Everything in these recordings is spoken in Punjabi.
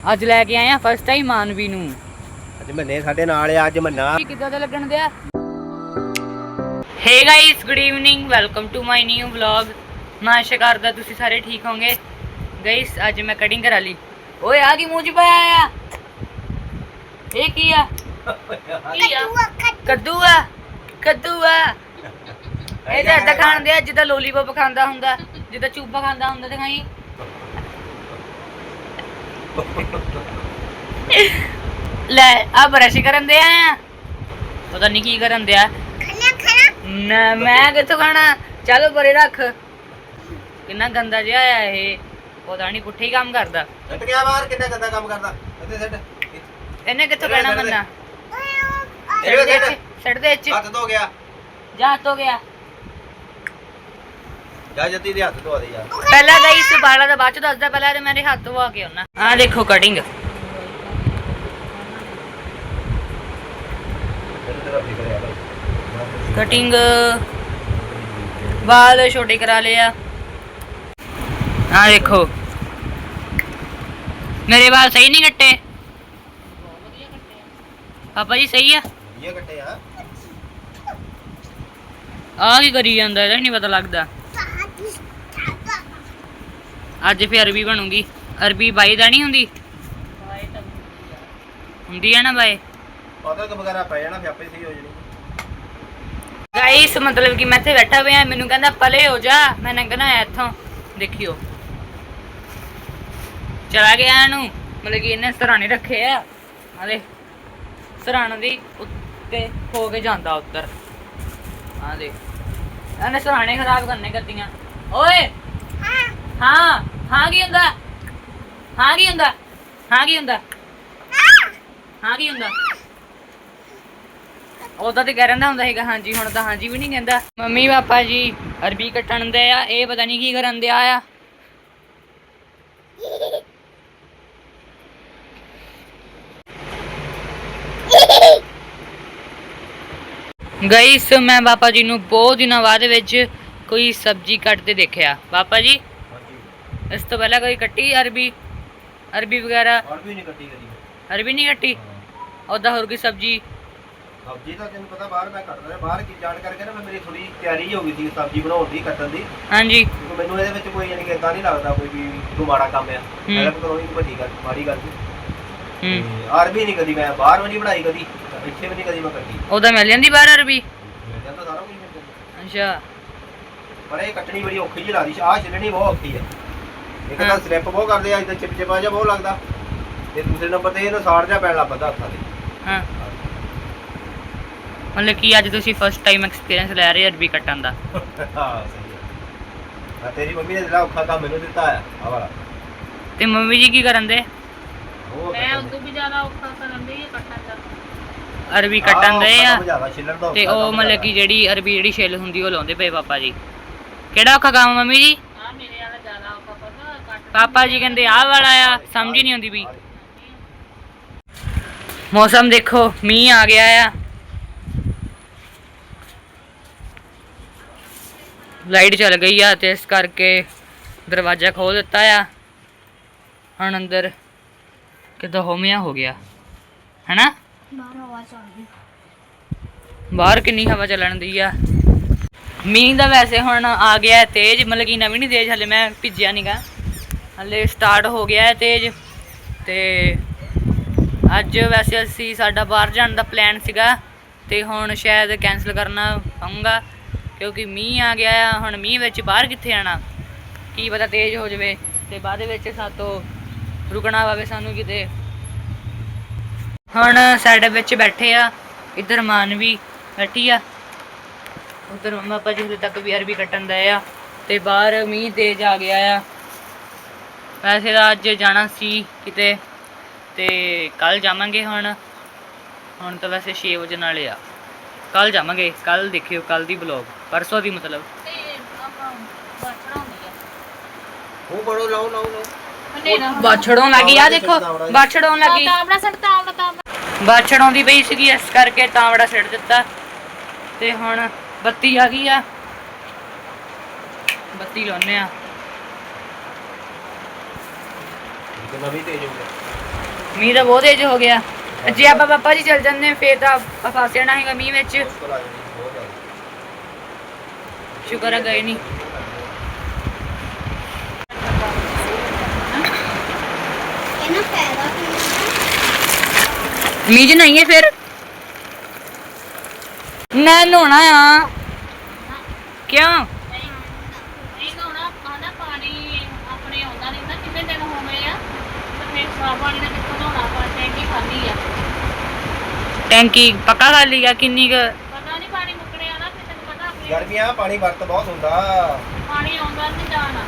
ਅੱਜ ਲੈ ਕੇ ਆਏ ਆ ਫਸਟ ਟਾਈਮ ਮਾਨਵੀ ਨੂੰ। ਅੱਜ ਮੰਨੇ ਸਾਡੇ ਨਾਲ ਆ ਅੱਜ ਮੰਨਾ। ਕੀ ਕਿੱਦਾਂ ਦਾ ਲੱਗਣ ਦਿਆ? Hey guys good evening welcome to my new vlog ਮੈਂ ਆਸ਼ਾ ਕਰਦਾ ਤੁਸੀਂ ਸਾਰੇ ਠੀਕ ਹੋਵੋਗੇ। ਗਾਇਸ ਅੱਜ ਮੈਂ ਕਟਿੰਗ ਕਰਾ ਲਈ। ਓਏ ਆ ਕੀ ਮੂੰਹ ਚ ਪਾਇਆ ਆ? ਇਹ ਕੀ ਆ? ਕੀ ਆ? ਕੱਦੂ ਆ ਕੱਦੂ। ਆ? ਇਹ ਤਾਂ ਏਦਾਂ ਖਾਣ ਦੇ ਜਿੱਦਾਂ ਲੋਲੀਪੌਪ ਖਾਂਦਾ ਹੁੰਦਾ ਜਿੱਦਾਂ ਚੂਪਾ ਖਾਂਦਾ ਹੁੰਦਾ ਦਿਖਾਈ। ਲੈ ਆ ਬਰਸ਼ ਕਰਨ ਦੇ ਆ। ਪਤਾ ਨਹੀਂ ਕੀ ਕਰਨ ਦਿਆ। ਨਾ ਮੈਂ ਕਿੱਥੋਂ ਖਾਣਾ? ਚੱਲ ਪਰੇ ਰੱਖ। ਕਿੰਨਾ ਗੰਦਾ ਜਿਹਾ ਆ ਇਹ। ਪਤਾ ਨਹੀਂ ਪੁੱਠੇ ਹੀ ਕੰਮ ਕਰਦਾ। ਛੱਡ ਗਿਆ ਬਾਹਰ ਕਿੰਨਾ ਗੰਦਾ ਕੰਮ ਕਰਦਾ। ਇੱਥੇ ਛੱਡ ਇਹਨੇ ਕਿੱਥੋਂ ਕਹਿਣਾ ਮੰਨਾ ਛੱਡ ਦੇ ਛੱਡ ਦੇ ਇੱਥੇ ਹੱਥ ਧੋ ਗਿਆ। ਜਾ ਹੱਥ ਹੋ ਗਿਆ। ਜਾ ਜੱਤੀ ਦੇ ਹੱਥ ਧੋ ਦੇ ਯਾਰ। ਪਹਿਲਾਂ ਗਈ ਇਸ ਬਾਲਾ ਦਾ ਬਾਅਦ ਚ ਦੱਸਦਾ ਪਹਿਲਾਂ ਤੇ ਮੇਰੇ ਹੱਥ ਧਵਾ ਕੇ ਆਉਣਾ। ਆ ਦੇਖੋ ਕਟਿੰਗ ਤੇਰੇ ਤੇਰਾ ਫਿਕਰ ਆ ਕਟਿੰਗ ਵਾਲ ਛੋਟੇ ਕਰਾ ਲਏ ਆ। ਆ ਦੇਖੋ। ਮੇਰੇ ਵਾਲ ਸਹੀ ਨਹੀਂ ਕੱਟੇ। ਪਾਪਾ ਜੀ ਸਹੀ ਆ? ਇਹ ਕੱਟੇ ਆ। ਆ ਕੀ ਕਰੀ ਜਾਂਦਾ ਇਹਦਾ ਨਹੀਂ ਪਤਾ ਲੱਗਦਾ। ਅੱਜ ਫੇਰ ਅਰਬੀ ਬਣੂਗੀ। ਅਰਬੀ ਬਾਈ ਦਾ ਨਹੀਂ ਹੁੰਦੀ? ਹੁੰਦੀ ਆ ਨਾ ਬਾਈ। ਪਤਾ ਤਾਂ ਵਗੈਰਾ ਪੈ ਜਾਣਾ ਫਿਰ ਆਪੇ ਸਹੀ ਹੋ ਜਾਣੀ। ਗਾਇਸ ਮਤਲਬ ਕਿ ਮੈਂ ਇੱਥੇ ਬੈਠਾ ਪਿਆ ਮੈਨੂੰ ਕਹਿੰਦਾ ਪਲੇ ਹੋ ਜਾ। ਮੈਨੇ ਕਹਣਾ ਇੱਥੋਂ। ਦੇਖਿਓ। ਚਲਾ ਗਿਆ ਇਹਨੂੰ। ਮਤਲਬ ਕਿ ਇਹਨੇ ਸਰਾਣੇ ਰੱਖੇ ਆ। ਆਲੇ ਸਰਾਣ ਦੀ ਉੱਤੇ ਹੋ ਕੇ ਜਾਂਦਾ ਉੱਤਰ। ਆ ਦੇ ਇਹਨੇ ਸਰਾਣੇ ਖਰਾਬ ਕਰਨੇ ਕਰਦੀਆਂ ਓਏ! ਹਾਂ। ਹਾਂ ਕੀ ਹੁੰਦਾ? ਹਾਂ ਕੀ ਹੁੰਦਾ? ਹਾਂ ਕੀ ਹੁੰਦਾ? ਹਾਂ ਕੀ ਹੁੰਦਾ? ਉਹਦਾ ਤੇ ਕਹਿ ਹੁੰਦਾ ਸੀਗਾ, ਹਾਂਜੀ, ਹੁਣ ਤਾਂ ਹਾਂਜੀ ਵੀ ਨਹੀਂ ਕਹਿੰਦਾ। ਮੰਮੀ, ਪਾਪਾ ਜੀ, ਅਰਬੀ ਕੱਟਣ ਦੇ ਆ, ਇਹ ਪਤਾ ਨਹੀਂ ਕੀ ਕਰਨ ਦਿਆ ਆ। ਗਾਇਸ ਮੈਂ ਪਾਪਾ ਜੀ ਨੂੰ, ਬਹੁਤ ਦਿਨਾਂ ਬਾਅਦ ਵਿੱਚ ਕੋਈ ਸਬਜ਼ੀ ਕੱਟਦੇ ਦੇਖਿਆ। ਪਾਪਾ ਜੀ ਇਸ ਤੋਂ ਪਹਿਲਾਂ ਕੋਈ ਕੱਟੀ ਅਰਬੀ? ਅਰਬੀ ਵਗੈਰਾ? ਵੀ ਨਹੀਂ ਕੱਟੀ ਕਰੀ ਅਰਬੀ ਨਹੀਂ ਕੱਟੀ? ਉਹਦਾ ਹੋਰ ਕੋਈ ਸਬਜ਼ੀ? ਸਬਜ਼ੀ ਤਾਂ ਤੈਨੂੰ ਪਤਾ ਬਾਹਰ ਮੈਂ ਕੱਟਦਾ ਰਿਹਾ। ਬਾਹਰ ਕੀ ਜਾਣ ਕਰਕੇ ਨਾ ਮੈਂ ਮੇਰੀ ਥੋੜੀ ਤਿਆਰੀ ਹੋ ਗਈ ਸੀ ਸਬਜ਼ੀ ਬਣਾਉਣ ਦੀ ਕੱਟਣ ਦੀ। ਹਾਂਜੀ। ਕਿਉਂਕਿ ਮੈਨੂੰ ਇਹਦੇ ਵਿੱਚ ਕੋਈ ਯਾਨੀ ਕਿ ਏਦਾਂ ਨਹੀਂ ਲੱਗਦਾ ਕੋਈ ਵੀ ਕੋਈ ਮਾੜਾ ਕੰਮ ਆ। ਹੈਲਪ ਕਰਾਉਣੀ ਕੋਈ ਵੱਡੀ ਗੱਲ ਮਾੜੀ ਗੱਲ ਨਹੀਂ ਹੂੰ। ਤੇ ਅਰਬੀ ਨਹੀਂ ਕਦੀ ਮੈਂ ਬਾਹਰ ਵੀ ਨਹੀਂ ਬਣਾਈ ਕਦੀ। ਇੱਥੇ ਵੀ ਨਹੀਂ ਕਦੀ ਮੈਂ ਕੱਟੀ। ਉਹਦਾ ਮਿਲ ਜਾਂਦੀ ਬਾਹਰ ਅਰਬੀ? ਮਿਲ ਜਾਂਦਾ ਸਾਰਾ ਕੁਝ ਮਿਲ ਜਾਂਦਾ। ਅੱਛਾ। ਪਰ ਇਹ ਕੱਟਣੀ ਬੜੀ ਔਖੀ ਜਿਹੀ ਲੱਗਦੀ ਆਹ ਛਿੱਲਣੀ ਬਹੁਤ ਔਖੀ ਹੈ ਇੱਕ ਤਾਂ। ਸਲਿੱਪ ਬਹੁਤ ਕਰਦੇ ਆ ਇਦਾਂ ਚਿਪਚਿਪਾ ਜਿਹਾ ਬਹੁਤ ਲੱਗਦਾ। ਤੇ ਦੂਸਰੇ ਨੰਬਰ ਤੇ ਇਹਨੂੰ ਸਾੜ ਜਿਹਾ ਪੈਣ ਲੱਗ ਪੈਂਦਾ ਹੱਥਾਂ ਤੇ। ਹਾਂ। ਮਤਲਬ ਕਿ ਅੱਜ ਤੁਸੀਂ ਫਸਟ ਟਾਈਮ ਐਕਸਪੀਰੀਅੰਸ ਲੈ ਰਹੇ ਹੋ ਅਰਬੀ ਕੱਟਣ ਦਾ। ਹਾਂ ਸਹੀ ਆ ਤੇਰੀ ਮੰਮੀ ਨੇ ਜਿਹੜਾ ਔਖਾ ਕੰਮ ਮੈਨੂੰ ਦਿੱਤਾ ਆ ਆ ਵਾਲਾ। ਤੇ ਮੰਮੀ ਜੀ ਕੀ ਕਰਨ ਦੇ? ਉਹ ਮੈਂ ਕੱਟਣ ਉਦੋਂ ਵੀ ਜ਼ਿਆਦਾ ਔਖਾ ਕਰਨ ਦੀ ਕੱਟਣ ਦਾ। ਅਰਬੀ ਕੱਟਣ ਦੇ ਆ। ਕੰਮ ਜ਼ਿਆਦਾ ਛਿੱਲਣ ਦਾ ਤੇ ਔਖਾ ਉਹ ਕੰਮ ਮਤਲਬ ਜ਼ਿਆਦਾ। ਕਿ ਜਿਹੜੀ ਅਰਬੀ ਜਿਹੜੀ ਛਿੱਲ ਹੁੰਦੀ ਉਹ ਲਾਉਂਦੇ ਪਏ ਪਾਪਾ ਜੀ। ਕਿਹੜਾ ਔਖਾ ਕੰਮ ਮੰਮੀ ਜੀ ਆ ਮੇਰੇ ਵਾਲਾ ਜ਼ਿਆਦਾ ਔਖਾ ਪਤਾ ਕੱਟ ਪਾਪਾ ਜੀ ਕਹਿੰਦੇ ਆਹ ਵਾਲਾ ਆ ਸਮਝ ਹੀ ਨਹੀਂ ਆਉਂਦੀ ਵੀ। ਮੌਸਮ ਦੇਖੋ ਮੀਂਹ ਆ ਗਿਆ ਆ। ਲਾਈਟ ਚੱਲ ਗਈ ਆ ਤੇ ਇਸ ਕਰਕੇ ਦਰਵਾਜ਼ਾ ਖੋਲ ਦਿੱਤਾ ਆ। ਹੁਣ ਅੰਦਰ ਕਿਦਾਂ ਹੋਮਿਆ ਹੋ ਗਿਆ। ਹੈਨਾ? ਬਾਹਰ ਕਿੰਨੀ ਹਵਾ ਚੱਲਣ ਦੀ ਆ। ਮੀਂਹ ਦਾ ਵੈਸੇ ਹੁਣ ਆ ਗਿਆ ਤੇਜ਼ ਮਤਲਬ ਕਿ ਨਵੀਂ ਨਹੀਂ ਤੇਜ਼ ਹਲੇ ਮੈਂ ਭਿੱਜਿਆ ਨਹੀਂਗਾ ਹਲੇ ਸਟਾਰਟ ਹੋ ਗਿਆ ਹੈ ਤੇਜ਼। ਤੇ ਅੱਜ ਵੈਸੇ ਅਸੀਂ ਸਾਡਾ ਬਾਹਰ ਜਾਣ ਦਾ ਪਲਾਨ ਸੀਗਾ ਤੇ ਹੁਣ ਸ਼ਾਇਦ ਕੈਨਸਲ ਕਰਨਾ ਪਊਗਾ, ਕਿਉਂਕਿ ਮੀਂਹ ਆ ਗਿਆ ਆ, ਹੁਣ ਮੀਂਹ ਵਿੱਚ ਬਾਹਰ ਕਿੱਥੇ ਆਣਾ ਕੀ ਪਤਾ ਤੇਜ਼ ਹੋ ਜਾਵੇ ਤੇ ਬਾਅਦ ਵਿੱਚ ਸਾਤੋਂ ਰੁਕਣਾ ਪਵੇ ਸਾਨੂੰ ਕਿਤੇ। ਹੁਣ ਸਾਡੇ ਵਿੱਚ ਬੈਠੇ ਆ, ਇੱਧਰ ਮਾਨਵੀ ਬੈਠੀ ਆ। ਉਧਰ ਮੰਮਾ ਪਾਪਾ ਜੀ ਹਲੇ ਤੱਕ ਵੀ ਅਰਬੀ ਕੱਟਣ ਦਏ ਆ ਤੇ ਬਾਹਰ ਮੀਂਹ ਤੇਜ਼ ਆ ਗਿਆ ਆ। ਵੈਸੇ ਤਾਂ ਅੱਜ ਜਾਣਾ ਸੀ ਕਿਤੇ ਤੇ ਕੱਲ ਜਾਵਾਂਗੇ ਹੁਣ। ਹੁਣ ਤਾਂ ਵੈਸੇ 6 ਵਜੇ ਨਾਲੇ ਆ। ਕੱਲ ਜਾਵਾਂਗੇ। ਕੱਲ ਦੇਖਿਓ ਕੱਲ ਦੀ ਬਲੌਗ ਪਰਸੋਂ ਦੀ ਮਤਲਬ। ਉਹ ਬੜੋ ਲਾਓ ਲਾਓ ਲਾਓ। ਮੰਨੇ ਨਾ ਬਾਛੜੋਂ ਲੱਗੀ। ਆ ਦੇਖੋ ਬਾਛੜੋਂ ਲੱਗੀ। ਤਾਂਬੜਾ ਸੜ ਤਾਂਬੜਾ ਤਾਂਬੜਾ। ਬਾਛੜੋਂ ਦੀ ਪਈ ਸੀਗੀ ਇਸ ਕਰਕੇ ਤਾਂਵੜਾ ਸਿੱਟ ਦਿੱਤਾ। ਤੇ ਹੁਣ ਬੱਤੀ ਆ ਗਈ ਆ। ਬੱਤੀ ਲਾਉਨੇ ਆ। ਤੇਜ ਹੋ ਗਿਆ। ਮੀਂਹ ਤਾਂ ਬਹੁਤ ਤੇਜ਼ ਹੋ ਗਿਆ। ਜੇ ਆਪਾਂ ਪਾਪਾ ਜੀ ਚੱਲ ਜਾਂਦੇ ਫੇਰ ਤਾਂ ਆਪਾਂ ਫਸ ਜਾਣਾ ਹੈਗਾ ਮੀਂਹ ਵਿੱਚ। ਮੁਸ਼ਕਲ ਆ ਜਾਣੀ ਬਹੁਤ ਜ਼ਿਆਦਾ। ਸ਼ੁਕਰ ਹੈ ਗਏ ਨਹੀਂ ਇਹਨਾਂ ਫਾਇਦਾ ਕੀ ਮੀਂਹ 'ਚ ਨਹੀਂ ਹੈ ਫਿਰ। ਨਾ ਨਹਾਉਣਾ ਆ। ਕਿਉਂ ਨਹੀਂ ਨਹਾਉਣਾ ਆਂਦਾ ਪਾਣੀ ਆਪਣੇ ਆਉਂਦਾ ਨਹੀਂ ਨਾ ਕਿੰਨੇ ਦਿਨ ਹੋ ਗਏ ਆ ਤੇ ਫਿਰ ਸਾਫ਼ ਪਾਣੀ ਨਾਲ ਕਿੱਥੋਂ ਨਹਾਉਣਾ ਆਪਾਂ ਟੈਂਕੀ ਖਾਲੀ ਆ ਟੈਂਕੀ ਪੱਕਾ ਖਾਲੀ ਆ ਕਿੰਨੀ ਕੁ? ਪਤਾ ਨਹੀਂ ਪਾਣੀ ਮੁੱਕਣੇ ਆ ਨਾ ਫਿਰ ਤੈਨੂੰ ਪਤਾ ਆਪਣੇ ਗਰਮੀਆਂ ਪਾਣੀ ਵਰਤ ਬਹੁਤ ਹੁੰਦਾ। ਪਾਣੀ ਆਉਂਦਾ ਨਹੀਂ ਜਾਣਾ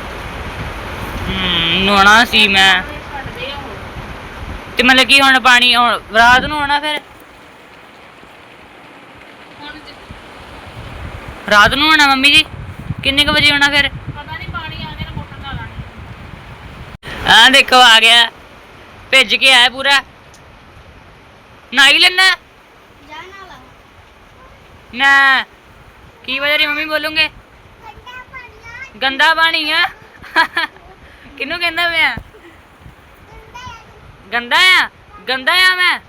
ਹਮ ਨਹਾਉਣਾ ਸੀ ਮੈਂ। ਛੱਡਦੇ ਆ ਉਹ ਤੇ ਮਤਲਬ ਕੀ ਹੁਣ ਪਾਣੀ ਹੁਣ ਰਾਤ ਨੂੰ ਆਉਣਾ ਫਿਰ? ਹੁਣ ਜੇ- ਰਾਤ ਨੂੰ ਆਉਣਾ ਮੰਮੀ ਜੀ? ਕਿੰਨੇ ਕੁ ਵਜੇ ਆਉਣਾ ਫਿਰ? ਪਤਾ ਨਹੀਂ ਪਾਣੀ ਆ ਗਿਆ ਨਾ ਮੋਟਰ ਲਾ ਲਾਣੀ ਆ ਦੇਖੋ ਆ ਗਿਆ। ਭਿੱਜ ਕੇ ਆਇਆ ਪੂਰਾ। ਨਾਈ ਲੈਣਾ ਜਾਣ ਵਾਲਾ ਨਾ। ਕੀ ਵਜ੍ਹਾ ਰੀ ਮੰਮੀ ਬੋਲੂਗੇ? ਗੰਦਾ ਪਾਣੀ ਆ। ਕਿਹਨੂੰ ਕਹਿੰਦਾ ਮੈਂ ਗੰਦਾ ਆ? ਗੰਦਾ ਆ ਮੈਂ।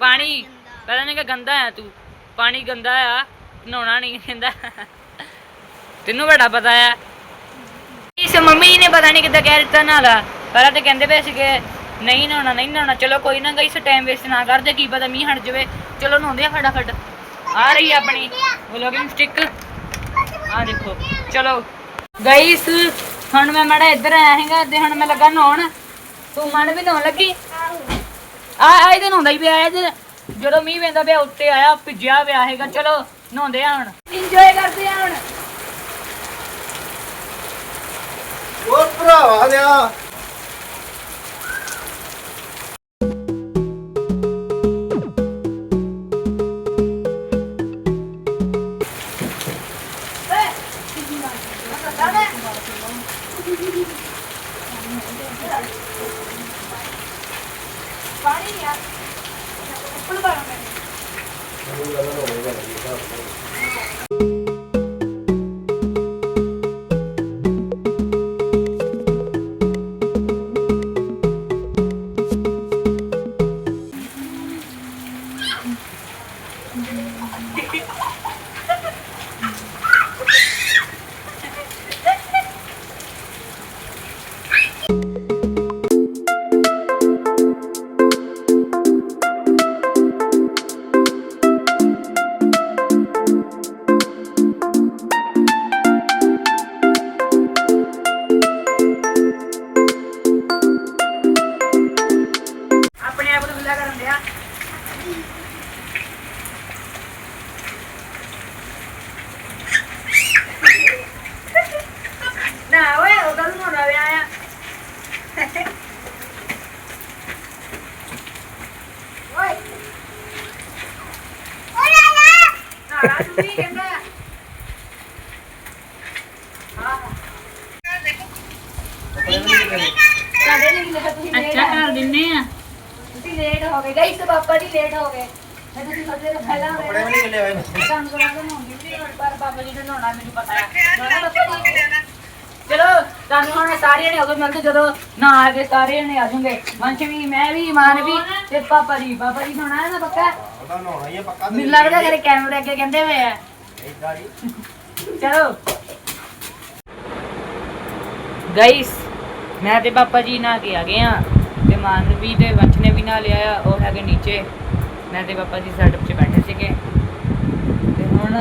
ਪਾਣੀ ਪਹਿਲਾਂ ਨੇ ਕਿ ਗੰਦਾ ਆ ਤੂੰ। ਪਾਣੀ ਗੰਦਾ ਆ। ਨਹਾਉਣਾ ਨਹੀਂ ਕਹਿੰਦਾ। ਤੈਨੂੰ ਬੜਾ ਪਤਾ ਆ। ਇਸ ਮੰਮੀ ਨੇ ਪਤਾ ਨਹੀਂ ਕਿੱਦਾਂ ਕਹਿ ਦਿੱਤਾ ਨਾਲਾ ਪਹਿਲਾਂ ਤੇ ਕਹਿੰਦੇ ਪਏ ਸੀਗੇ ਨਹੀਂ ਨਹਾਉਣਾ ਨਹੀਂ ਨਹਾਉਣਾ। ਚਲੋ ਕੋਈ ਨਾ ਗਈ ਟਾਈਮ ਵੇਸਟ ਨਾ ਕਰਦੇ ਕੀ ਪਤਾ ਮੀਂਹ ਹਟ ਜਾਵੇ। ਚਲੋ ਨਹਾਉਂਦੇ ਆ ਫਟਾਫਟ। ਆ ਰਹੀ ਆਪਣੀ ਵਲੋਗਿੰਗ ਸਟਿਕ ਆ ਦੇਖੋ। ਚਲੋ। ਗਾਈਸ ਹੁਣ ਮੈਂ ਮੜਾ ਇੱਧਰ ਆਇਆ ਹੈਗਾ ਤੇ ਹੁਣ ਮੈਂ ਲੱਗਾ ਨਹਾਉਣ। ਤੂੰ ਮਨ ਵੀ ਨਹਾਉਣ ਲੱਗੀ? ਆ ਆ ਇਹਦੇ ਨਹਾਉਂਦਾ ਹੀ ਪਿਆ ਹੈ ਜਦੋਂ ਮੀਂਹ ਪੈਂਦਾ ਪਿਆ ਉੱਤੇ ਆਇਆ ਭਿੱਜਿਆ ਪਿਆ ਹੈਗਾ ਚਲੋ ਨਹਾਉਂਦੇ ਆ ਹੁਣ। ਇੰਜੋਏ ਕਰਦੇ ਆ ਹੁਣ। ਉਹ ਭਰਾਵਾ ਦਿਆ ਆਪਣੇ ਵੀ ਕਹਿੰਦਾ ਸਾਡੇ ਲਈ ਲਿਖਿਆ ਤੁਸੀਂ ਅੱਛਾ ਕਰ ਦਿੰਨੇ ਆ। ਤੁਸੀਂ ਲੇਟ ਹੋ ਗਏ। ਗਾਈਸ ਪਾਪਾ ਜੀ ਲੇਟ ਹੋ ਗਏ। ਤੇ ਤੁਸੀਂ ਸੋਚਦੇ ਹੋ ਪਹਿਲਾਂ ਕੱਪੜੇ ਵੀ ਨਹੀਂ ਕਿੱਲੇ ਹੋਏ ਕੰਮ ਕਰਾਂ ਤਾਂ ਨਹਾਉਂਦੀ ਸੀ ਪਰ ਪਾਪਾ ਜੀ ਨੇ ਨਹਾਉਣਾ ਮੈਨੂੰ ਪਤਾ। ਹੈ ਨਹਾਉਣਾ ਪਾਪਾ ਜੀ ਤੁਹਾਨੂੰ ਹੁਣ ਸਾਰਿਆਂ ਨੇ ਉਦੋਂ ਮਿਲਦੇ ਜਦੋਂ ਨਾ ਆ ਕੇ ਸਾਰੇ ਨੇ ਆ ਜਾਣਗੇ ਵੰਸ਼ ਵੀ ਮੈਂ ਵੀ ਇਮਾਨ ਵੀ ਤੇ ਪਾਪਾ ਜੀ ਪਾਪਾ ਜੀ ਨਹਾਉਣਾ ਹੈ ਨਾ ਪੱਕਾ? ਉਹਦਾ ਨਹਾਉਣਾ ਹੀ ਆ ਪੱਕਾ ਮੈਨੂੰ ਲੱਗਦਾ ਤੇਰੇ ਕੈਮਰੇ ਅੱਗੇ ਕਹਿੰਦੇ ਹੋਏ ਆ। ਇਦਾਂ ਚਲੋ। ਗਾਈਸ ਮੈਂ ਤੇ ਪਾਪਾ ਜੀ ਨਾ ਕੇ ਆ ਗਏ ਆ ਤੇ ਮਾਨਵੀ ਤੇ ਵੰਸ਼ ਨੇ ਵੀ ਨਾ ਲਿਆ ਆ ਉਹ ਹੈਗੇ ਨੀਚੇ। ਮੈਂ ਤੇ ਪਾਪਾ ਜੀ ਸੈਟਅਪ 'ਚ ਬੈਠੇ ਸੀਗੇ। ਤੇ ਹੁਣ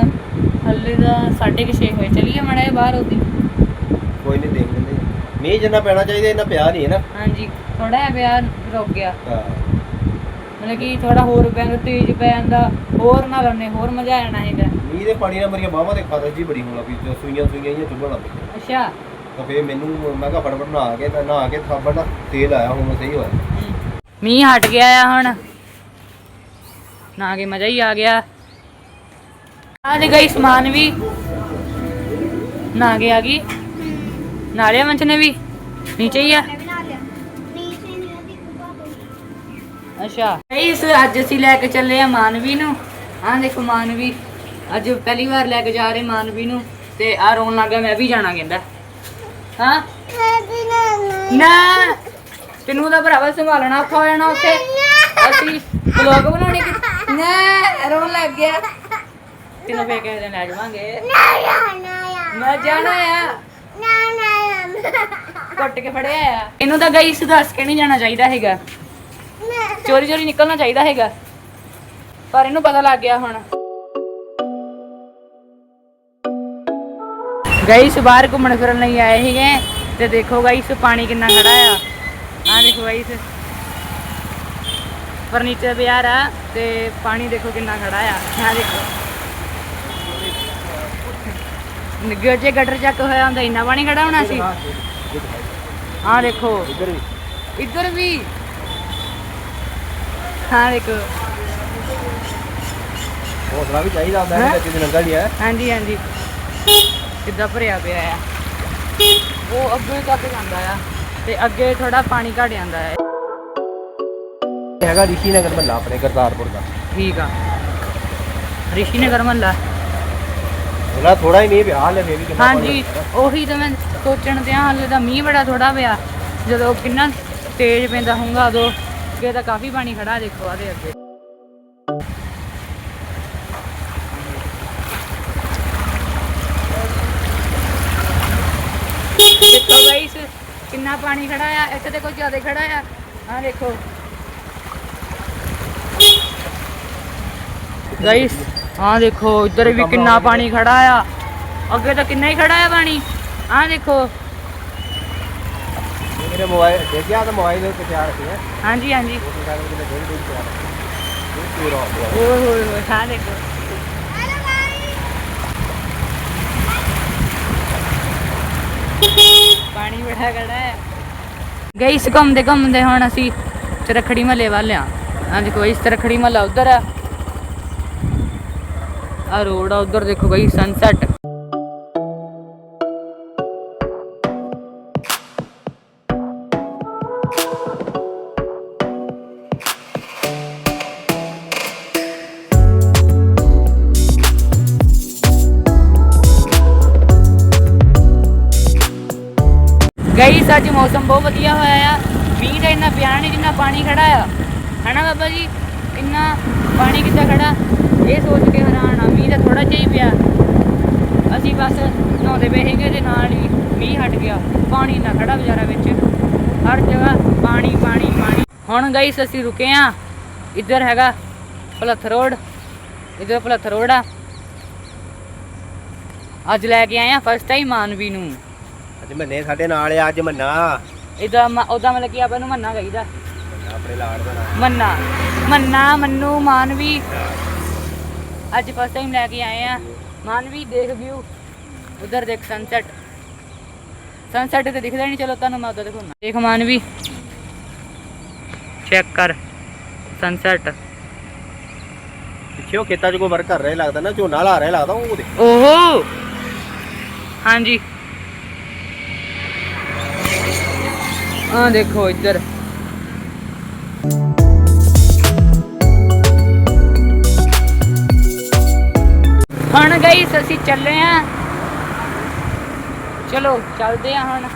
ਹੱਲੇ ਦਾ 6:30 ਹੋਏ ਚਲੀਏ ਮੜਾ ਬਾਹਰ ਉਹਦੀ। ਕੋਈ ਨਹੀਂ ਦੇਖ ਲੈਂਦੇ। ਮੀਂਹ ਜਿੰਨਾ ਪੈਣਾ ਚਾਹੀਦਾ ਇਹਨਾਂ ਪਿਆ ਨਹੀਂ ਹੈ ਨਾ। ਹਾਂਜੀ ਥੋੜਾ ਜਿਹਾ ਪਿਆ ਰੁਕ ਗਿਆ। ਹਾਂ। ਮਤਲਬ ਕਿ ਥੋੜਾ ਹੋਰ ਪੈਂਦਾ ਤੇਜ਼ ਪੈ ਜਾਂਦਾ ਹੋਰ ਨਾਲ ਉਹਨੇ ਹੋਰ ਮਜ਼ਾ ਆ ਜਾਣਾ ਹੈਗਾ। ਮੀਂਹ ਦੇ ਪਾਣੀ ਨਾਲ ਮੇਰੀਆਂ ਬਾਹਾਂ ਤੇ ਖਾਦਰ ਜੀ ਬੜੀ ਹੋਣਾ ਵੀ ਜੋ ਸੂਈਆਂ ਸੂਈਆਂ ਜਿਹੀਆਂ ਚੁੱਭਣ ਲੱਗ ਪਈਆਂ। ਅੱਛਾ। ਤਾਂ ਫੇਰ ਮੈਨੂੰ ਮੈਂ ਕਿਹਾ ਫਟਾਫਟ ਨਹਾ ਕੇ ਤਾਂ ਨਹਾ ਕੇ ਥਾਪੜ ਨਾਲ ਤੇਲ ਆਇਆ ਹੁਣ ਸਹੀ ਹੋਇਆ। ਮੀਂਹ ਹਟ ਗਿਆ ਆ ਹੁਣ। ਨਾ ਕੇ ਮਜ਼ਾ ਹੀ ਆ ਗਿਆ। ਆ ਤੇ ਗਈ ਸਮਾਨ ਵੀ। ਨਾ ਕੇ ਆ ਗਈ। ਨਾਲੇ ਮੰਚ ਨੇ ਵੀ ਨੀਚੇ ਹੀ ਆ। ਮੈਂ ਬਣਾ ਲਿਆ ਨੀਚੇ ਨਹੀਂ ਉਹਦੀ ਕੁਪਾ ਬਣੀ ਅੱਛਾ ਇਸ ਅੱਜ ਅਸੀਂ ਲੈ ਕੇ ਚੱਲੇ ਆ ਮਾਨਵੀ ਨੂੰ। ਆਹ ਦੇਖੋ ਮਾਨਵੀ ਅੱਜ ਪਹਿਲੀ ਵਾਰ ਲੈ ਕੇ ਜਾ ਰਹੇ ਮਾਨਵੀ ਨੂੰ ਤੇ ਆ ਰੋਣ ਲੱਗਾ ਮੈਂ ਵੀ ਜਾਣਾ ਕਹਿੰਦਾ। ਹਾਂ? ਨਾ ਨਾ ਤੈਨੂੰ ਤਾਂ ਭਰਾਵਾ ਸੰਭਾਲਣਾ ਔਖਾ ਹੋ ਜਾਣਾ ਉੱਥੇ। ਅਸੀਂ ਵਲੌਗ ਬਣਾਉਣੇ ਕਿ ਨਾ ਰੋਣ ਲੱਗ ਗਿਆ। ਤੈਨੂੰ ਫੇਰ ਕਿਸੇ ਦਿਨ ਲੈ ਜਾਵਾਂਗੇ। ਮੈਂ ਜਾਣਾ ਆ। ਕੁੱਟ ਕੇ ਫੜਿਆ ਆ। ਇਹਨੂੰ ਤਾਂ ਗਈ ਦੱਸ ਕੇ ਨਹੀਂ ਜਾਣਾ ਚਾਹੀਦਾ ਹੈਗਾ। ਚੋਰੀ ਚੋਰੀ ਨਿਕਲਣਾ ਚਾਹੀਦਾ ਹੈਗਾ। ਪਰ ਇਹਨੂੰ ਪਤਾ ਲੱਗ ਗਿਆ ਹੁਣ। ਗਾਈਸ ਬਾਹਰ ਘੁੰਮਣ ਫਿਰਨ ਲਈ ਆਏ ਸੀਗੇ ਤੇ ਦੇਖੋ ਗਾਈਸ ਪਾਣੀ ਕਿੰਨਾ ਖੜਾ ਆ। ਆ ਦੇਖੋ ਗਾਈਸ ਫਰਨੀਚਰ ਬਾਜ਼ਾਰ ਆ ਤੇ ਪਾਣੀ ਦੇਖੋ ਕਿੰਨਾ ਖੜਾ ਆ। ਆ ਦੇਖੋ। ਜੇ ਗਟਰ ਚੱਕ ਹੋਇਆ ਹੁੰਦਾ ਇੰਨਾ ਪਾਣੀ ਖੜਾ ਹੋਣਾ ਸੀ। ਆ ਦੇਖੋ। ਇੱਧਰ ਵੀ। ਇੱਧਰ ਵੀ ਹਾਂ ਦੇਖੋ। ਹੌਸਲਾ ਵੀ ਚਾਹੀਦਾ ਹੁੰਦਾ ਹੈਂ? ਹੈ ਕਿ ਨੰਗਾ ਨਹੀਂ ਹੈ ਹਾਂਜੀ ਹਾਂਜੀ। ਕਿੱਦਾਂ ਭਰਿਆ ਪਿਆ ਆ। ਉਹ ਅੱਗੇ ਤੱਕ ਜਾਂਦਾ ਆ ਤੇ ਅੱਗੇ ਥੋੜਾ ਪਾਣੀ ਘਟ ਜਾਂਦਾ ਹੈ ਹੈਗਾ ਰਿਸ਼ੀ ਨਗਰ ਮਹੱਲਾ ਆਪਣੇ ਕਰਤਾਰਪੁਰ ਦਾ। ਠੀਕ ਆ। ਰਿਸ਼ੀ ਨਗਰ ਮਹੱਲਾ। ਉਹਦਾ ਥੋੜਾ ਹੀ ਮੀਂਹ ਪਿਆ ਹਲੇ ਫੇਰ ਵੀ ਕਿੰਨਾ ਹਾਂਜੀ। ਉਹੀ ਤਾਂ ਮੈਂ ਸੋਚਣ ਦਿਆਂ ਹਾਲੇ ਤਾਂ ਮੀਂਹ ਬੜਾ ਥੋੜਾ ਪਿਆ। ਜਦੋਂ ਕਿੰਨਾ ਤੇਜ਼ ਪੈਂਦਾ ਹੋਊਗਾ ਉਦੋਂ ਅੱਗੇ ਤਾਂ ਕਾਫੀ ਪਾਣੀ ਖੜਾ ਦੇਖੋ ਆਦੇ ਅੱਗੇ। ਦੇਖੋ ਗਾਈਸ ਕਿੰਨਾ ਪਾਣੀ ਖੜਾ ਆ ਇੱਥੇ ਤੇ ਕੁਝ ਜ਼ਿਆਦਾ ਖੜਾ ਆ। ਆ ਦੇਖੋ। ਗਾਈਸ ਆ ਦੇਖੋ ਇੱਧਰ ਵੀ ਕਿੰਨਾ ਪਾਣੀ ਖੜਾ ਆ। ਅੱਗੇ ਤਾਂ ਕਿੰਨਾ ਹੀ ਖੜਾ ਆ ਪਾਣੀ। ਆ ਦੇਖੋ। ਮੇਰੇ ਮੋਬਾਈਲ ਦੇਖਿਆ ਤਾਂ ਮੋਬਾਈਲ ਉੱਤੇ ਤਿਆਰ ਸੀ ਹੈ। ਹਾਂਜੀ ਹਾਂਜੀ। ਹੋ ਓਏ ਹੋਏ ਹੋਏ ਦੇਖੋ। ਪਾਣੀ ਬੜਾ ਖੜਾ ਹੈ। ਗਈ ਘੁੰਮਦੇ ਘੁੰਮਦੇ ਹੁਣ ਅਸੀਂ ਚਰਖੜੀ ਮਹੱਲੇ ਵੱਲ ਆ। ਹਾਂ ਦੇਖੋ ਇਸ ਚਰਖੜੀ ਮਹੱਲਾ ਉਧਰ ਆ। ਆ ਰੋਡ ਆ, ਉਧਰ ਦੇਖੋ ਗਈ ਸਨਸੈਟ ਗਈ ਅੱਜ ਮੌਸਮ ਬਹੁਤ ਵਧੀਆ ਹੋਇਆ ਆ। ਮੀਂਹ ਦਾ ਇੰਨਾ ਪਿਆ ਨਹੀਂ ਜਿੰਨਾ ਪਾਣੀ ਖੜਾ ਆ। ਹਨਾ ਬਾਬਾ ਜੀ? ਇੰਨਾ ਪਾਣੀ ਕਿੱਦਾਂ ਖੜਾ? ਇਹ ਸੋਚ ਕੇ ਹੈਰਾਨ ਆ ਮੀਂਹ ਤਾਂ ਥੋੜਾ ਜਿਹਾ ਹੀ ਪਿਆ। ਅਸੀਂ ਬਸ ਨਹਾਉਂਦੇ ਪਏ ਸੀਗੇ ਤੇ ਨਾਲ ਹੀ ਮੀਂਹ ਹਟ ਗਿਆ। ਪਾਣੀ ਨਾ ਖੜਾ ਬਾਜ਼ਾਰਾਂ ਵਿੱਚ। ਹਰ ਜਗ੍ਹਾ ਪਾਣੀ ਪਾਣੀ ਪਾਣੀ। ਹੁਣ ਗਈ ਅਸੀਂ ਰੁਕੇ ਆ। ਇੱਧਰ ਹੈਗਾ ਪਲੱਥ ਰੋਡ। ਇੱਧਰ ਪਲੱਥ ਰੋਡ ਆ। ਅੱਜ ਲੈ ਕੇ ਆਏ ਆ ਫਸਟ ਟਾਈਮ ਮਾਨਵੀ ਨੂੰ। ਅੱਜ ਮੰਨੇ ਸਾਡੇ ਨਾਲ ਆ ਅੱਜ ਮੰਨਾ। ਇਦਾਂ ਉਦਾਂ ਮਤਲਬ ਕਿ ਆਪਾਂ ਨੂੰ ਮੰਨਾ ਕਹੀਦਾ ਆਪਣੇ ਲਾੜ ਦਾ ਨਾਮ। ਮੰਨਾ। ਮੰਨਾ ਮੰਨੂ ਮਾਨਵੀ। ਅੱਜ ਫਸਟ ਟਾਈਮ ਲੈ ਕੇ ਆਏ ਆ। ਮਾਨਵੀ ਦੇਖ ਵਿਊ ਉਧਰ ਦੇਖ ਸਨਸੈਟ ਸਨਸੈਟ ਤੇ ਦਿਖਦਾ ਨਹੀਂ। ਚਲੋ ਤੁਹਾਨੂੰ ਮੈਂ ਉਧਰ ਦਿਖਾਉਣਾ ਦੇਖ ਮਾਨਵੀ। ਚੈੱਕ ਕਰ। ਸਨਸੈਟ ਪਿੱਛੇ ਉਹ ਖੇਤਾਂ 'ਚ ਕੋਈ ਵਰਕ ਕਰ ਰਿਹਾ ਲੱਗਦਾ ਨਾ ਝੋਨਾ ਲਾ ਰਿਹਾ ਲੱਗਦਾ ਉਹ ਦੇ ਓਹੋ! ਹਾਂਜੀ। ਆ ਦੇਖੋ ਇੱਧਰ। ਹੁਣ ਗਈ ਅਸੀਂ ਚੱਲੇ ਆ। ਚਲੋ ਚੱਲਦੇ ਆ ਹੁਣ।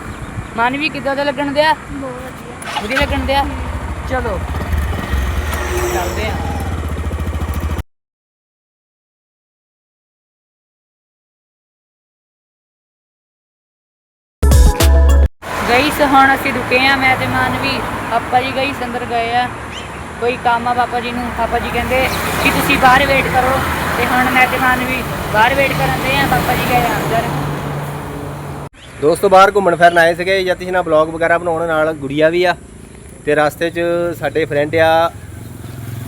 ਮਨ ਵੀ ਕਿੱਦਾਂ ਦਾ ਲੱਗਣ ਦਿਆ? ਵਧੀਆ। ਲੱਗਣ ਦਿਆ? ਚਲੋ ਚੱਲਦੇ ਆ। ਗਈ ਸ ਹੁਣ ਅਸੀਂ ਰੁਕੇ ਆ ਮੈਂ ਤੇ ਮਾਨਵੀ ਪਾਪਾ ਜੀ ਗਈ ਅੰਦਰ ਗਏ ਆ। ਕੋਈ ਕੰਮ ਆ ਪਾਪਾ ਜੀ ਨੂੰ? ਪਾਪਾ ਜੀ ਕਹਿੰਦੇ ਕਿ ਤੁਸੀਂ ਬਾਹਰ ਵੇਟ ਕਰੋ। ਤੇ ਹੁਣ ਮੈਂ ਤੇ ਬਾਹਰ ਵੇਟ ਕਰਨ ਦੇ ਆ ਪਾਪਾ ਜੀ ਗਏ ਆ ਅੰਦਰ। ਦੋਸਤੋ, ਬਾਹਰ ਘੁੰਮਣ ਫਿਰਨ ਆਏ ਸੀਗੇ ਯਤਿਸ਼ ਨਾਲ ਬਲੌਗ ਵਗੈਰਾ ਬਣਾਉਣ ਨਾਲ ਗੁੜੀਆ ਵੀ ਆ ਤੇ ਰਸਤੇ 'ਚ ਸਾਡੇ ਫਰੈਂਡ ਆ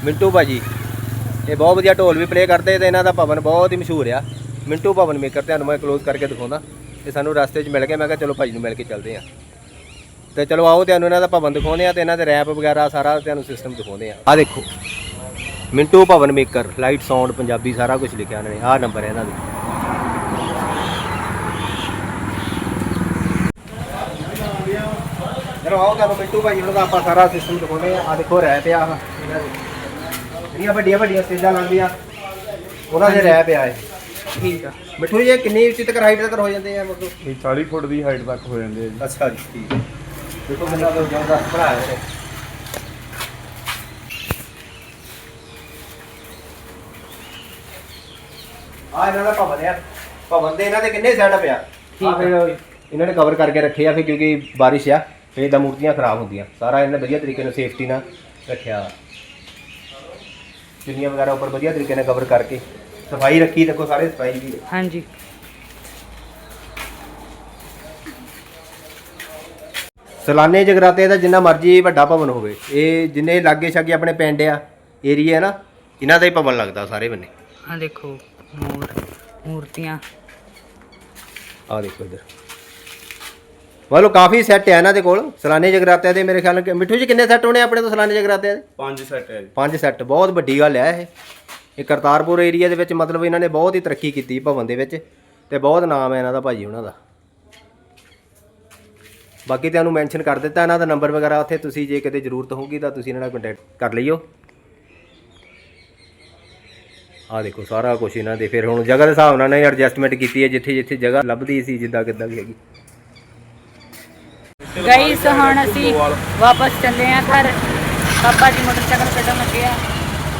ਮਿੰਟੂ ਭਾਜੀ। ਇਹ ਬਹੁਤ ਵਧੀਆ ਢੋਲ ਵੀ ਪਲੇ ਕਰਦੇ ਤੇ ਇਹਨਾਂ ਦਾ ਭਵਨ ਬਹੁਤ ਹੀ ਮਸ਼ਹੂਰ ਆ। ਮਿੰਟੂ ਭਵਨ ਮੇਕਰ ਤੁਹਾਨੂੰ ਮੈਂ ਕਲੋਜ਼ ਕਰਕੇ ਦਿਖਾਉਂਦਾ। ਤੇ ਸਾਨੂੰ ਰਸਤੇ 'ਚ ਮਿਲ ਗਏ, ਮੈਂ ਕਿਹਾ ਚਲੋ ਭਾਜੀ ਨੂੰ ਮਿਲ ਕੇ ਚੱਲਦੇ ਆ ਤੇ ਚਲੋ ਆਓ, ਤੁਹਾਨੂੰ ਇਹਨਾਂ ਦਾ ਭਵਨ ਦਿਖਾਉਂਦੇ ਆ ਤੇ ਇਹਨਾਂ ਦੇ ਰੈਪ ਵਗੈਰਾ ਸਾਰਾ ਤੁਹਾਨੂੰ ਸਿਸਟਮ ਦਿਖਾਉਂਦੇ ਆ ਆ ਦੇਖੋ। Mintu Bhawan maker light sound Punjabi ਸਾਰਾ ਕੁਝ ਲਿਖਿਆ ਉਹਨਾਂ ਨੇ ਆਹ ਨੰਬਰ ਹੈ ਇਹਨਾਂ ਦਾ। ਚਲੋ ਆਓ ਤੁਹਾਨੂੰ ਮਿੰਟੂ ਭਾਈ ਉਹਨਾਂ ਦਾ ਆਪਾਂ ਸਾਰਾ ਸਿਸਟਮ ਦਿਖਾਉਂਦੇ ਆ ਆ ਦੇਖੋ ਆ ਆਹ। ਇਹਨਾਂ ਦੇ ਜਿਹੜੀਆਂ ਵੱਡੀਆਂ ਵੱਡੀਆਂ ਸਟੇਜਾਂ ਲੱਗਦੀਆਂ ਉਹਨਾਂ ਦੇ ਰੈਪ ਆ ਇਹ। ਠੀਕ ਆ। ਮਿੱਠੂ ਜੀ ਇਹ ਕਿੰਨੀ ਉੱਚੀ ਤੱਕ ਹਾਈਟ ਤੱਕ ਹੋ ਜਾਂਦੇ ਆ ਮਤਲਬ ਇਹ 40 ਫੁੱਟ ਦੀ ਹਾਈਟ ਤੱਕ ਹੋ ਜਾਂਦੇ ਆ ਜੀ। ਅੱਛਾ ਜੀ ਠੀਕ ਹੈ ਦੇਖੋ ਕਿੰਨਾ ਤੋਂ ਜ਼ਿਆਦਾ ਭਰਾ ਹੈ ਆ ਇਹਨਾਂ ਦਾ ਭਵਨ ਆ। ਭਵਨ ਦੇ ਇਹਨਾਂ ਦੇ ਕਿੰਨੇ ਸੈਟਅਪ ਆ? ਠੀਕ ਆ। ਫਿਰ ਇਹਨਾਂ ਨੇ ਕਵਰ ਕਰਕੇ ਰੱਖੇ ਆ ਫਿਰ ਕਿਉਂਕਿ ਬਾਰਿਸ਼ ਆ ਫਿਰ ਤਾਂ ਮੂਰਤੀਆਂ ਖਰਾਬ ਹੁੰਦੀਆਂ। ਸਾਰਾ ਇਹਨਾਂ ਵਧੀਆ ਤਰੀਕੇ ਨਾਲ ਸੇਫਟੀ ਨਾਲ ਰੱਖਿਆ। ਚੁੰਨੀਆਂ ਵਗੈਰਾ ਉੱਪਰ ਵਧੀਆ ਤਰੀਕੇ ਨਾਲ ਕਵਰ ਕਰਕੇ ਸਫ਼ਾਈ ਰੱਖੀ ਦੇਖੋ ਸਾਰੇ ਸਫ਼ਾਈ ਵੀ। ਹੈ। ਹਾਂਜੀ। ਸਲਾਨੇ ਜਗਰਾਤੇ ਦਾ ਜਿੰਨਾ ਮਰਜ਼ੀ ਵੱਡਾ ਭਵਨ ਹੋਵੇ ਇਹ ਜਿੰਨੇ ਲਾਗੇ ਛਾਗੇ ਆਪਣੇ ਪਿੰਡ ਆ ਏਰੀਆ ਨਾ ਇਹਨਾਂ ਦਾ ਹੀ ਭਵਨ ਲੱਗਦਾ ਸਾਰੇ ਬੰਨੇ। ਆ ਦੇਖੋ। ਮੂਰ ਮੂਰਤੀਆਂ। ਆ ਦੇਖੋ ਇਧਰ। ਵਾਲੋ ਕਾਫੀ ਸੈੱਟ ਆ ਇਹਨਾਂ ਦੇ ਕੋਲ। ਸਲਾਨੇ ਜਗਰਾਤੇ ਦੇ ਮੇਰੇ ਖਿਆਲ ਨਾਲ ਮਿੱਠੂ ਜੀ ਕਿੰਨੇ ਸੈੱਟ ਹੋਣੇ ਆਪਣੇ ਤੋਂ ਸਲਾਨੇ ਜਗਰਾਤੇ ਦੇ? ਪੰਜ ਸੈਟ ਹੈ ਜੀ। ਪੰਜ ਸੈੱਟ ਬਹੁਤ ਵੱਡੀ ਗੱਲ ਹੈ ਇਹ। ਇਹ ਕਰਤਾਰਪੁਰ ਏਰੀਆ ਦੇ ਵਿੱਚ ਮਤਲਬ ਇਹਨਾਂ ਨੇ ਬਹੁਤ ਹੀ ਤਰੱਕੀ ਕੀਤੀ ਭਵਨ ਦੇ ਵਿੱਚ ਤੇ ਬਹੁਤ ਨਾਮ ਹੈ ਇਹਨਾਂ ਦਾ ਭਾਜੀ ਉਹਨਾਂ ਦਾ। ਬਾਕੀ ਤੁਹਾਨੂੰ ਮੈਂਸ਼ਨ ਕਰ ਦਿੱਤਾ ਇਹਨਾਂ ਦਾ ਨੰਬਰ ਵਗੈਰਾ ਉੱਥੇ ਤੁਸੀਂ ਜੇ ਕਿਤੇ ਜ਼ਰੂਰਤ ਹੋਊਗੀ ਤਾਂ ਤੁਸੀਂ ਇਹਨਾਂ ਨਾਲ ਕੰਟੈਕਟ ਕਰ ਲਈਓ। ਆ ਦੇਖੋ, ਸਾਰਾ ਕੁਝ ਇਹਨਾਂ ਦੇ। ਫਿਰ ਹੁਣ ਜਗ੍ਹਾ ਦੇ ਹਿਸਾਬ ਨਾਲ ਨੇ ਐਡਜਸਟਮੈਂਟ ਕੀਤੀ ਹੈ, ਜਿੱਥੇ ਜਿੱਥੇ ਜਗ੍ਹਾ ਲੱਭਦੀ ਸੀ, ਜਿੱਦਾਂ ਕਿੱਦਾਂ ਵੀ ਹੈਗੀ। ਗਾਈਸ ਹੁਣ ਅਸੀਂ ਵਾਪਸ ਚੱਲੇ ਆ ਘਰ। ਪਾਪਾ ਜੀ ਮੋਟਰਸਾਈਕਲ ਕੱਢਣ ਲੱਗੇ ਆ,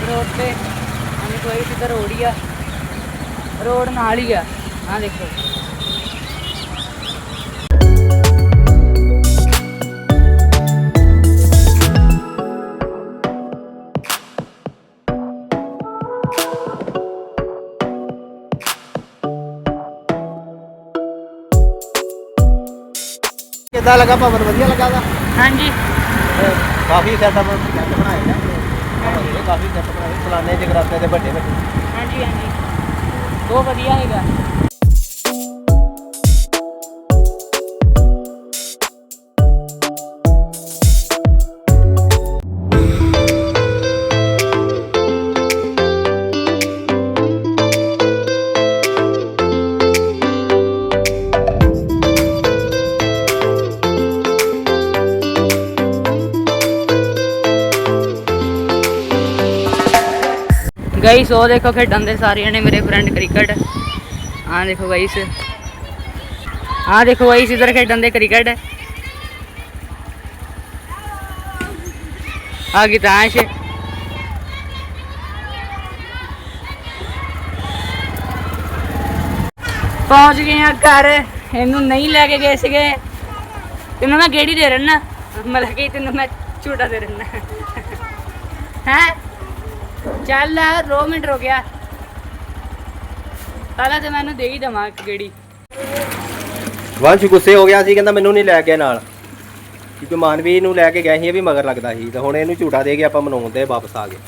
ਰੋਡ ਤੇ। ਅਸੀਂ ਕੋਈ ਸਿੱਧਾ ਰੋਡ ਆ। ਰੋਡ ਨਾਲ ਹੀ ਆ। ਆ ਦੇਖੋ। ਕਿੱਦਾਂ ਲੱਗਾ ਭਵਨ? ਵਧੀਆ ਲੱਗਾ ਦਾ ਹਾਂਜੀ। ਕਾਫੀ ਸੈਟਅਪ ਸੈੱਟ ਬਣਾਏ ਨੇ ਇਹ ਕਾਫੀ ਸੈੱਟ ਬਣਾਏ। ਸਲਾਨੇ ਜਗਰਾਤੇ ਦੇ ਵੱਡੇ ਵੱਡੇ। ਹਾਂਜੀ ਹਾਂਜੀ। ਬਹੁਤ ਵਧੀਆ ਹੈਗਾ। ਗਾਈਸ ਉਹ ਦੇਖੋ ਖੇਡਣ ਦੇ ਸਾਰੇ ਨੇ ਮੇਰੇ ਫਰੈਂਡ ਕ੍ਰਿਕਟ। ਆਹ ਦੇਖੋ ਗਾਈਸ ਆਹ ਦੇਖੋ ਗਾਈਸ ਇਧਰ ਖੇਡਣ ਦੇ ਕ੍ਰਿਕਟ। ਆ ਗਿਤਾਂਸ਼। ਪਹੁੰਚ ਗਏ ਆ ਘਰ। ਇਹਨੂੰ ਨਹੀਂ ਲੈ ਕੇ ਗਏ ਸੀਗੇ। ਤੈਨੂੰ ਮੈਂ ਗੇੜੀ ਦੇ ਰਹਿਣਾ ਮਤਲਬ ਕਿ ਤੈਨੂੰ ਮੈਂ ਝੂਟਾ ਦੇ ਰਹਿਣਾ ਹੈ? ਚੱਲ 2 ਮਿੰਟ ਰੁਕ ਗਿਆ। ਪਹਿਲਾਂ ਤੇ ਮੈਨੂੰ ਦੇ ਹੀ ਦਵਾਂ ਇੱਕ ਗੇੜੀ। ਵੰਸ਼ ਗੁੱਸੇ ਹੋ ਗਿਆ ਸੀ ਕਹਿੰਦਾ ਮੈਨੂੰ ਨਹੀਂ ਲੈ ਗਿਆ ਨਾਲ। ਕਿਉਂਕਿ ਮਾਨਵੀ ਨੂੰ ਲੈ ਕੇ ਗਏ ਸੀ ਇਹ ਵੀ ਮਗਰ ਲੱਗਦਾ ਸੀ। ਤੇ ਹੁਣ ਇਹਨੂੰ ਝੂਟਾ ਦੇ ਕੇ ਆਪਾਂ ਮਨਾਉਂਦੇ ਵਾਪਸ ਆ ਗਏ।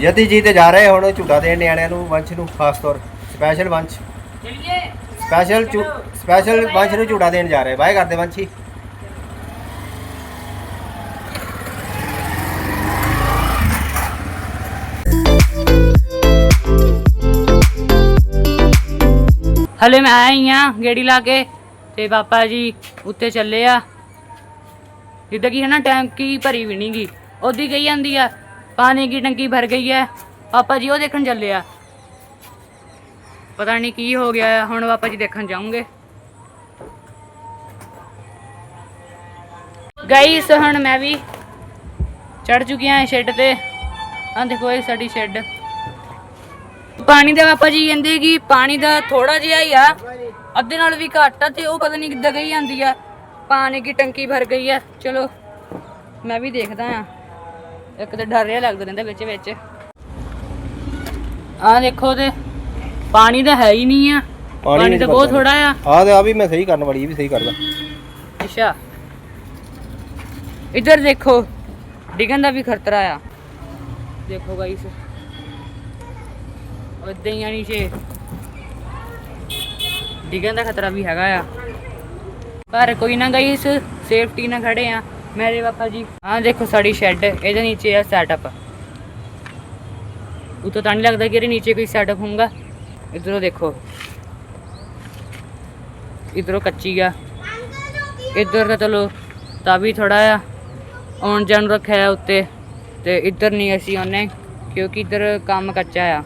ਯਤੀ ਜੀ ਤੇ ਜਾ ਰਹੇ ਹੁਣ ਝੂਟਾ ਦੇਣ ਨਿਆਣਿਆਂ ਨੂੰ ਵੰਸ਼ ਨੂੰ ਖਾਸ ਤੌਰ ਸਪੈਸ਼ਲ ਵੰਸ਼। ਚਲਿਏ। ਸਪੈਸ਼ਲ ਸਪੈਸ਼ਲ ਵੰਸ਼ ਨੂੰ ਝੂਟਾ ਦੇਣ ਜਾ ਰਹੇ ਬਾਏ ਕਰਦੇ ਵੰਸ਼ੀ ਹਲੇ ਮੈਂ ਆਈ ਆ ਗੇੜੀ ਲਾ ਕੇ ਤੇ ਪਾਪਾ ਜੀ ਉੱਤੇ ਚੱਲੇ ਆ। ਜਿੱਦਾਂ ਕਿ ਹੈ ਨਾ ਟੈਂਕੀ ਭਰੀ ਵੀ ਨਹੀਂਗੀ ਉਹਦੀ ਗਈ ਜਾਂਦੀ ਆ, ਪਾਣੀ ਦੀ ਟੰਕੀ ਭਰ ਗਈ ਹੈ ਪਾਪਾ ਜੀ ਉਹ ਦੇਖਣ ਚੱਲੇ ਆ। ਪਤਾ ਨਹੀਂ ਕੀ ਹੋ ਗਿਆ, ਹੁਣ ਪਾਪਾ ਜੀ ਦੇਖਣ ਜਾਉਂਗੇ ਗਾਈਸ ਹੁਣ ਮੈਂ ਵੀ ਚੜ ਚੁੱਕੀ ਹਾਂ ਸ਼ੈੱਡ ਤੇ। ਆਹ ਦੇਖੋ ਇਹ ਸਾਡੀ ਸ਼ੈੱਡ। ਪਾਣੀ ਦਾ ਪਾਪਾ ਜੀ ਕਹਿੰਦੇ ਕਿ ਪਾਣੀ ਦਾ ਥੋੜਾ ਜਿਹਾ ਹੀ ਆ ਅੱਧੇ ਨਾਲ ਵੀ ਘੱਟ ਆ ਤੇ ਉਹ ਪਤਾ ਨਹੀਂ ਕਿੱਦਾਂ ਗਈ ਜਾਂਦੀ ਆ। ਪਾਣੀ ਦੀ ਟੰਕੀ ਭਰ ਗਈ ਆ। ਚਲੋ ਮੈਂ ਵੀ ਦੇਖਦਾ ਆ। ਇੱਕ ਤਾਂ ਡਰ ਰਿਹਾ ਲੱਗਦਾ ਰਹਿੰਦਾ ਵਿੱਚ ਵਿੱਚ। ਆਹ ਦੇਖੋ ਤੇ ਪਾਣੀ ਤਾਂ ਹੈ ਹੀ ਨਹੀਂ ਆ। ਪਾਣੀ ਤਾਂ ਬਹੁਤ। ਥੋੜਾ ਆ। ਆਹ ਤੇ ਆ ਵੀ ਮੈਂ ਸਹੀ ਕਰਨ ਵਾਲੀ ਇਹ ਵੀ ਸਹੀ ਕਰਦਾ। ਅੱਛਾ। ਇੱਧਰ ਦੇਖੋ ਡਿੱਗਣ ਦਾ ਵੀ ਖਤਰਾ ਆ। ਦੇਖੋ ਗਾਈਸ ਉਦਾਂ ਹੀ ਆ ਨੀਚੇ ਡਿੱਗਣ ਦਾ ਖਤਰਾ ਵੀ ਹੈਗਾ ਆ। ਪਰ ਕੋਈ ਨਾ ਗਾਈਸ ਸੇਫਟੀ ਨਾਲ ਖੜੇ ਆ। ਮੇਰੇ ਪਾਪਾ ਜੀ, ਆਹ ਦੇਖੋ ਸਾਡੀ ਸ਼ੈੱਡ ਇਹਦੇ ਨੀਚੇ ਆ ਸੈਟਅਪ ਉਤੋਂ ਤਾਂ ਨਹੀਂ ਲੱਗਦਾ ਕਿ ਇਹਦੇ ਨੀਚੇ ਕੋਈ ਸੈਟਅਪ ਹੋਊਗਾ। ਇਧਰੋਂ ਦੇਖੋ। ਇਧਰੋਂ ਕੱਚੀ ਆ। ਇੱਧਰ ਤਾਂ ਚਲੋ, ਤਾਂ ਵੀ ਥੋੜਾ ਆ। ਆਉਣ ਜਾਣ ਰੱਖਿਆ ਉੱਤੇ। ਤੇ ਇੱਧਰ ਨਹੀਂ ਅਸੀਂ ਉਹਨੇ ਕਿਉਂਕਿ ਇੱਧਰ ਕੰਮ ਕੱਚਾ ਆ।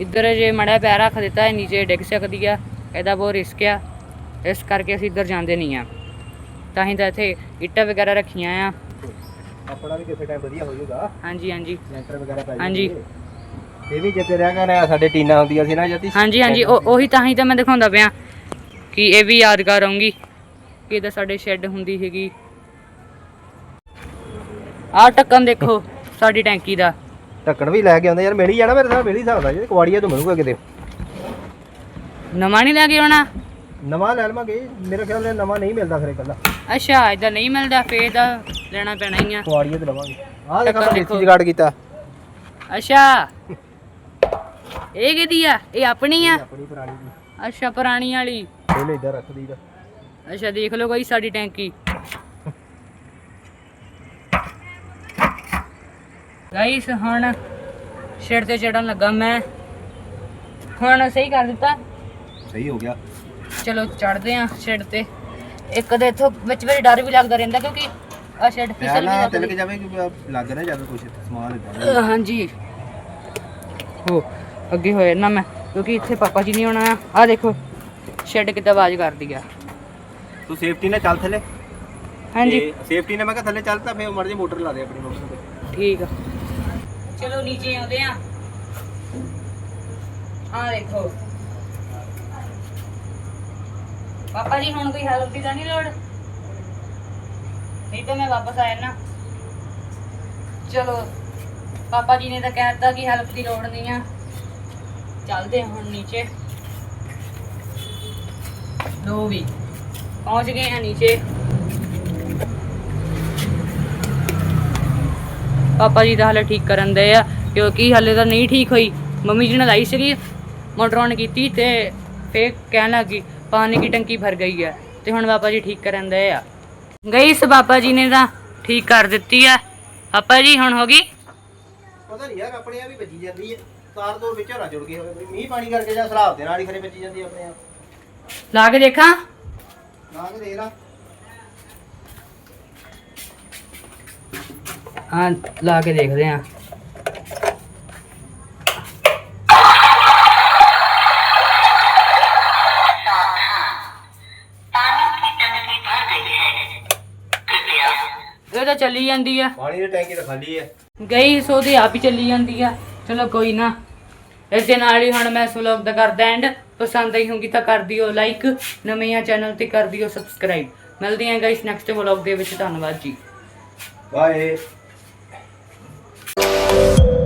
ਇੱਧਰ ਜੇ ਮੜਾ ਪੈਰ ਰੱਖ ਦਿੱਤਾ ਇਹ ਨੀਚੇ ਡਿੱਗ ਸਕਦੀ ਆ ਇਹਦਾ ਬਹੁਤ ਰਿਸਕ ਆ। ਇਸ ਕਰਕੇ ਅਸੀਂ ਇੱਧਰ ਜਾਂਦੇ ਨਹੀਂ ਆ। ਤਾਂ ਹੀ ਤਾਂ ਇੱਥੇ ਇੱਟਾਂ ਵਗੈਰਾ ਰੱਖੀਆਂ ਆ। ਆਪਣਾ ਵੀ ਕਿਸੇ ਟਾਈਮ ਵਧੀਆ ਹੋ ਜਾਊਗਾ ਹਾਂਜੀ ਹਾਂਜੀ। ਲੈਂਟਰ ਵਗੈਰਾ ਪੈ ਹਾਂਜੀ। ਇਹ ਵੀ ਜਿੱਤੇ ਰਹਿ ਗਏ ਨੇ ਸਾਡੇ ਟੀਨਾ ਹੁੰਦੀਆਂ ਸੀ ਨਾ ਜਤੀ। ਹਾਂਜੀ ਹਾਂਜੀ। ਉਹ- ਉਹੀ ਤਾਂ ਹੀ ਤਾਂ ਮੈਂ ਦਿਖਾਉਂਦਾ ਪਿਆ ਕਿ ਇਹ ਵੀ ਯਾਦਗਾਰ ਰਹੂੰਗੀ। ਕਿ ਇਹਦਾ ਸਾਡੇ ਸ਼ੈੱਡ ਹੁੰਦੀ ਹੈਗੀ। ਆਹ ਟੱਕਣ ਦੇਖੋ ਸਾਡੀ ਟੈਂਕੀ ਦਾ। ਢੱਕਣ ਵੀ ਲੈ ਕੇ ਆਉਂਦੇ ਯਾਰ ਮਿਲ ਹੀ ਜਾਣਾ ਮੇਰੇ ਨਾਲ ਮਿਲ ਹੀ ਸਕਦਾ ਜੇ ਕੁਆੜੀਆ ਤੋਂ ਮਿਲੂਗਾ ਕਿਤੇ। ਨਵਾਂ ਨਹੀਂ ਲੈ ਕੇ ਆਉਣਾ? ਨਵਾਂ ਲੈ ਲਵਾਂਗੇ ਮੇਰੇ ਖਿਆਲ ਨਾਲ ਨਵਾਂ ਨਹੀਂ ਮਿਲਦਾ ਫਿਰ ਇਕੱਲਾ। ਅੱਛਾ ਇਦਾਂ ਨਹੀਂ ਮਿਲਦਾ ਫੇਰ ਤਾਂ ਲੈਣਾ ਪੈਣਾ ਹੀ ਆ। ਕੁਆੜੀਏ ਤੇ ਲਵਾਂਗੇ। ਆਹ ਦੇਖੋ ਢੱਕਣ ਦੇਸੀ। ਜਗਾੜ ਕੀਤਾ। ਅੱਛਾ। ਇਹ ਕਿਹਦੀ ਆ? ਇਹ ਆਪਣੀ ਆ? ਆਪਣੀ ਪੁਰਾਣੀ ਦੀ। ਅੱਛਾ ਪੁਰਾਣੀ ਵਾਲੀ। ਇਹਨੇ ਇੱਧਰ ਰੱਖ ਦਈਦਾ ਅੱਛਾ ਦੇਖ ਲਓ ਕੋਈ ਸਾਡੀ ਟੈਂਕੀ। ਗਾਈਸ ਹੁਣ ਸ਼ੇਡ ਤੇ ਚੜਨ ਲੱਗਾ ਮੈਂ। ਹੁਣ ਸਹੀ ਕਰ ਦਿੱਤਾ। ਸਹੀ ਹੋ ਗਿਆ। ਚਲੋ ਚੜਦੇ ਆ ਸ਼ੇਡ ਤੇ। ਇੱਕ ਦੇ ਇਥੋਂ ਵਿੱਚ ਵਿੱਚ ਡਰ ਵੀ ਲੱਗਦਾ ਰਹਿੰਦਾ ਕਿਉਂਕਿ ਆ ਸ਼ੇਡ ਫਿਸਲ ਨਾ ਵੀ ਤਿਲਕ ਜਾਂਦੀ ਜਾਵੇ ਕਿ ਲੱਗ ਨਾ ਜਾਵੇ ਕੁਝ ਸਮਾਨ ਇਦਾਂ ਹਾਂਜੀ। ਹੋ ਅੱਗੇ ਹੋਏ ਨਾ ਮੈਂ ਕਿਉਂਕਿ ਇੱਥੇ ਪਾਪਾ ਜੀ ਨਹੀਂ ਆਉਣਾ ਆ ਦੇਖੋ ਸ਼ੈਡ ਕਿੱਦਾਂ ਆਵਾਜ਼ ਕਰਦੀ ਆ। ਤੂੰ ਸੇਫਟੀ ਨਾਲ ਚੱਲ ਥੱਲੇ। ਹਾਂਜੀ। ਸੇਫਟੀ ਨਾਲ ਮੈਂ ਕਿਹਾ ਥੱਲੇ ਚੱਲ ਤਾਂ ਫੇਰ ਮਰਜ਼ੀ ਮੋਟਰ ਲਾ ਦੇ ਆਪਣੀ ਮੋਟਰ ਤੇ ਠੀਕ ਆ। ਚਲੋ ਨੀਚੇ ਆਉਂਦੇ ਆ। ਆ ਦੇਖੋ। ਪਾਪਾ ਜੀ, ਹੁਣ ਕੋਈ ਹੈਲਪ ਦੀ ਤਾਂ ਨਹੀਂ ਲੋੜ? ਨਹੀਂ ਤਾਂ ਮੈਂ ਵਾਪਸ ਆ ਜਾਣਾ ਚਲੋ, ਪਾਪਾ ਜੀ ਨੇ ਤਾਂ ਕਹਿ ਦਿੱਤਾ ਕਿ ਹੈਲਪ ਦੀ ਲੋੜ ਨਹੀਂ ਆ। ਚੱਲਦੇ ਹੁਣ ਨੀਚੇ। ਲੋ ਵੀ, ਪਹੁੰਚ ਗਏ ਆ ਨੀਚੇ। ਪਾਪਾ ਜੀ ਤਾਂ ਹਲੇ ਠੀਕ ਕਰਨ ਦੇ ਆ ਕਿਉਂਕਿ ਹਲੇ ਤਾਂ ਨਹੀਂ ਠੀਕ ਹੋਈ। ਮੰਮੀ ਜੀ ਨੇ ਲਾਈ ਸੀਗੀ ਮੋਟਰ ਔਨ ਕੀਤੀ ਤੇ ਫੇਰ ਕਹਿਣ ਲੱਗੀ ਪਾਣੀ ਦੀ ਟੰਕੀ ਭਰ ਗਈ ਹੈ ਤੇ ਹੁਣ ਪਾਪਾ ਜੀ ਠੀਕ ਕਰਨ ਦੇ ਆ। ਗਈ ਇਸ ਪਾਪਾ ਜੀ ਨੇ ਤਾਂ ਠੀਕ ਕਰ ਦਿੱਤੀ ਆ। ਪਾਪਾ ਜੀ ਹੁਣ ਹੋ ਗਈ? ਪਤਾ ਨਹੀਂ ਯਾਰ ਆਪਣੇ ਆਪ ਹੀ ਵੱਜੀ ਜਾਂਦੀ ਹੈ ਤਾਰ ਤੋਂ ਵਿੱਚੋਂ ਨਾ ਜੁੜ ਗਈ ਹੋਵੇ ਮੀਂਹ ਪਾਣੀ ਕਰਕੇ ਜਾਂ ਸਲਾਬ ਦੇ ਨਾਲ ਹੀ ਖਰੇ ਵੱਜੀ ਜਾਂਦੀ ਆਪਣੇ ਆਪ। ਲਾ ਕੇ ਦੇਖਾਂ। ਨਾ ਕੇ ਦੇਖ ਲਾ। ਹਾਂ ਲਾ ਕੇ ਦੇਖਦੇ ਆ ਇਹ ਤਾਂ ਚੱਲੀ ਜਾਂਦੀ ਆ। ਪਾਣੀ ਦੀ ਟੈਂਕੀ ਤਾਂ ਖਾਲੀ ਹੈ ਗਈ ਸੋ ਦੀ ਆਪ ਹੀ ਚੱਲੀ ਜਾਂਦੀ ਆ। ਚਲੋ ਕੋਈ ਨਾ। ਇਸ ਦੇ ਨਾਲ ਹੀ ਹੁਣ ਮੈਂ ਇਸ ਵਲੌਗ ਦਾ ਕਰਦਾ ਐਂਡ ਪਸੰਦ ਆਈ ਹੋਗੀ ਤਾਂ ਕਰ ਦਿਓ ਲਾਈਕ ਨਵੇਂ ਆ ਚੈਨਲ ਤੇ ਕਰ ਦਿਓ ਸਬਸਕ੍ਰਾਈਬ ਮਿਲਦੇ ਆਂ ਗਾਇਸ ਨੈਕਸਟ ਵਲੌਗ ਦੇ ਵਿੱਚ। ਧੰਨਵਾਦ ਜੀ। Bye you